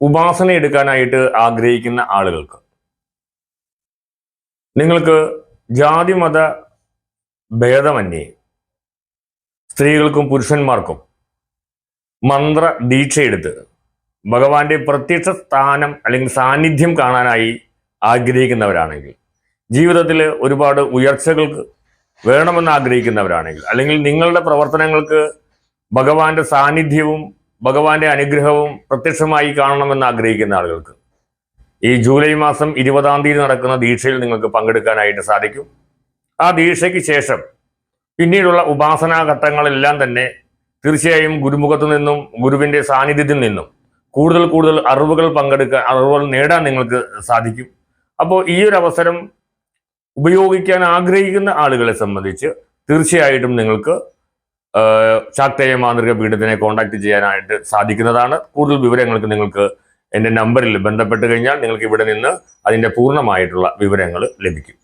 ഉപാസന എടുക്കാനായിട്ട് ആഗ്രഹിക്കുന്ന ആളുകൾക്ക്. നിങ്ങൾക്ക് ജാതി മത ഭേദമന്യേ സ്ത്രീകൾക്കും പുരുഷന്മാർക്കും മന്ത്ര ദീക്ഷയെടുത്ത് ഭഗവാന്റെ പ്രത്യക്ഷ സ്ഥാനം അല്ലെങ്കിൽ സാന്നിധ്യം കാണാനായി ആഗ്രഹിക്കുന്നവരാണെങ്കിൽ ജീവിതത്തിൽ ഒരുപാട് ഉയർച്ചകൾക്ക് വേണമെന്ന് ആഗ്രഹിക്കുന്നവരാണെങ്കിൽ അല്ലെങ്കിൽ നിങ്ങളുടെ പ്രവർത്തനങ്ങൾക്ക് ഭഗവാന്റെ സാന്നിധ്യവും ഭഗവാന്റെ അനുഗ്രഹവും പ്രത്യക്ഷമായി കാണണമെന്ന് ആഗ്രഹിക്കുന്ന ആളുകൾക്ക് ഈ ജൂലൈ മാസം ഇരുപതാം തീയതി നടക്കുന്ന ദീക്ഷയിൽ നിങ്ങൾക്ക് പങ്കെടുക്കാനായിട്ട് സാധിക്കും. ആ ദീക്ഷയ്ക്ക് ശേഷം പിന്നീടുള്ള ഉപാസനാ ഘട്ടങ്ങളെല്ലാം തന്നെ തീർച്ചയായും ഗുരുമുഖത്തു നിന്നും ഗുരുവിന്റെ സാന്നിധ്യത്തിൽ നിന്നും കൂടുതൽ കൂടുതൽ അറിവുകൾ പങ്കെടുക്കാൻ അറിവുകൾ നേടാൻ നിങ്ങൾക്ക് സാധിക്കും. അപ്പോൾ ഈ ഒരു അവസരം ഉപയോഗിക്കാൻ ആഗ്രഹിക്കുന്ന ആളുകളെ സംബന്ധിച്ച് തീർച്ചയായിട്ടും നിങ്ങൾക്ക് ശാക്തേയ മാന്ത്രിക പീഠത്തിനെ കോൺടാക്ട് ചെയ്യാനായിട്ട് സാധിക്കുന്നതാണ്. കൂടുതൽ വിവരങ്ങൾക്ക് നിങ്ങൾക്ക് എന്റെ നമ്പറിൽ ബന്ധപ്പെട്ട് കഴിഞ്ഞാൽ നിങ്ങൾക്ക് ഇവിടെ നിന്ന് അതിന്റെ പൂർണമായിട്ടുള്ള വിവരങ്ങൾ ലഭിക്കും.